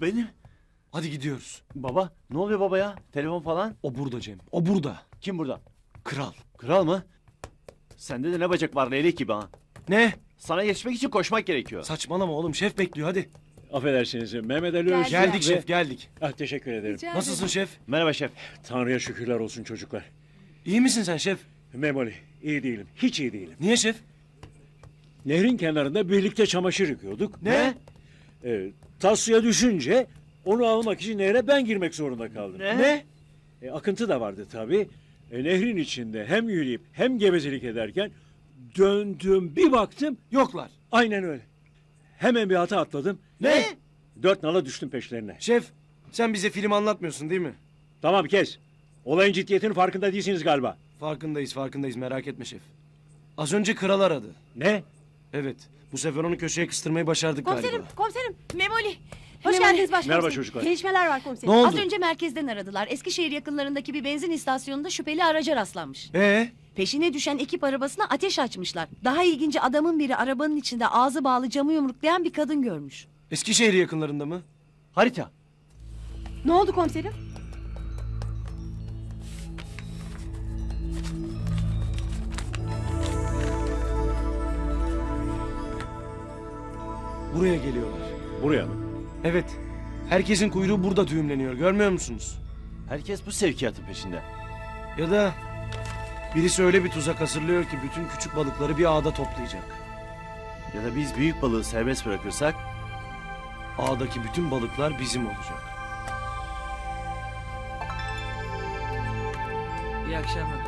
Benim. Hadi gidiyoruz. Baba ne oluyor baba ya? Telefon falan. O burada Cem. O burada. Kim burada? Kral. Kral mı? Sende de ne bacak var leylek gibi ha. Ne? Sana yetişmek için koşmak gerekiyor. Saçmalama oğlum. Şef bekliyor hadi. Affedersiniz Mehmet Ali Geldik. Geldik ve- şef geldik. Ah, teşekkür ederim. Rica Nasılsın şef? Merhaba şef. Tanrı'ya şükürler olsun çocuklar. İyi misin sen şef? Memoli iyi değilim. Hiç iyi değilim. Niye şef? Nehrin kenarında birlikte çamaşır yıkıyorduk. Ne? Ee, tas suya düşünce onu almak için nehre ben girmek zorunda kaldım. Ne? Ne? E, akıntı da vardı tabii. E, nehrin içinde hem yürüyüp hem gevezelik ederken döndüm bir baktım Yoklar. aynen öyle. Hemen bir hata atladım. Ne? Dört nala düştüm peşlerine. Şef sen bize film anlatmıyorsun değil mi? Tamam kes. Olayın ciddiyetinin farkında değilsiniz galiba. Farkındayız farkındayız merak etme şef. Az önce kral aradı. Ne? Evet. Bu sefer onu köşeye kıstırmayı başardık Komiserim, galiba. komiserim. Memoli. Hoş Memoli. geldiniz başkomiserim. Merhaba çocuklar. Gelişmeler var komiserim. Ne oldu? Az önce merkezden aradılar. Eskişehir yakınlarındaki bir benzin istasyonunda şüpheli araca rastlanmış. Ee? Peşine düşen ekip arabasına ateş açmışlar. Daha ilginci adamın biri arabanın içinde ağzı bağlı camı yumruklayan bir kadın görmüş. Eskişehir yakınlarında mı? Harita. Ne oldu komiserim? Buraya geliyorlar. Buraya mı? Evet. Herkesin kuyruğu burada düğümleniyor. Görmüyor musunuz? Herkes bu sevkiyatın peşinde. Ya da birisi öyle bir tuzak hazırlıyor ki bütün küçük balıkları bir ağda toplayacak. Ya da biz büyük balığı serbest bırakırsak Ağdaki bütün balıklar bizim olacak. İyi akşamlar.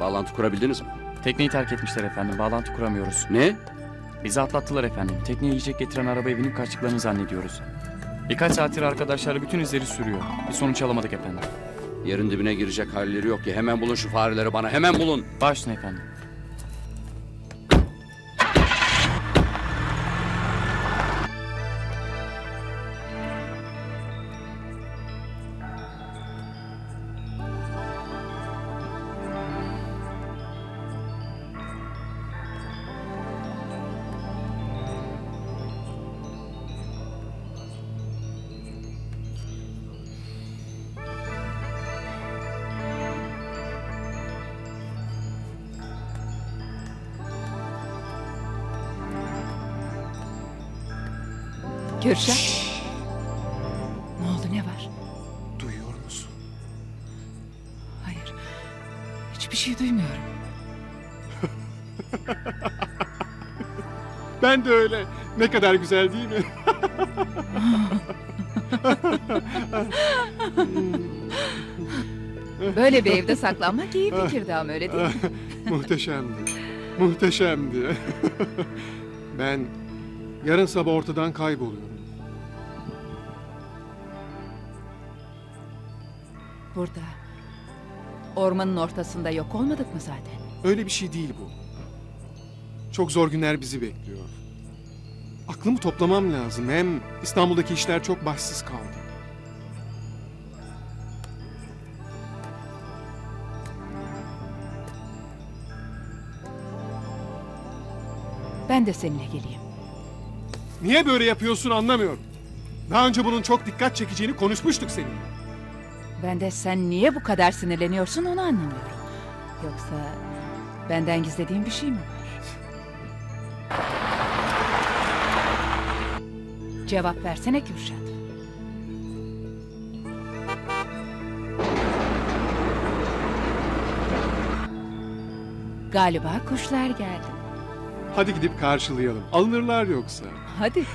Bağlantı kurabildiniz mi? Tekneyi terk etmişler efendim. Bağlantı kuramıyoruz. Ne? Bizi atlattılar efendim. Tekneye yiyecek getiren arabaya binip kaçtıklarını zannediyoruz. Birkaç saattir arkadaşlarla bütün izleri sürüyor. Bir sonuç alamadık efendim. Yerin dibine girecek halleri yok ki. Hemen bulun şu fareleri bana. Hemen bulun. Başüstüne efendim. Kürşat. Ne oldu ne var? Duyuyor musun? Hayır. Hiçbir şey duymuyorum. Ben de öyle. Ne kadar güzel değil mi? Böyle bir evde saklanmak iyi fikirdi ama öyle değil mi? Muhteşemdi. Muhteşemdi. ben yarın sabah ortadan kayboluyorum. Burada. Ormanın ortasında yok olmadık mı zaten? Öyle bir şey değil bu. Çok zor günler bizi bekliyor. Aklımı toplamam lazım. Hem İstanbul'daki işler çok başsız kaldı. Ben de seninle geleyim. Niye böyle yapıyorsun anlamıyorum. Daha önce bunun çok dikkat çekeceğini konuşmuştuk seninle. Ben de sen niye bu kadar sinirleniyorsun onu anlamıyorum. Yoksa benden gizlediğin bir şey mi var? Cevap versene Kürşat. Galiba kuşlar geldi. Hadi gidip karşılayalım. Alınırlar yoksa. Hadi.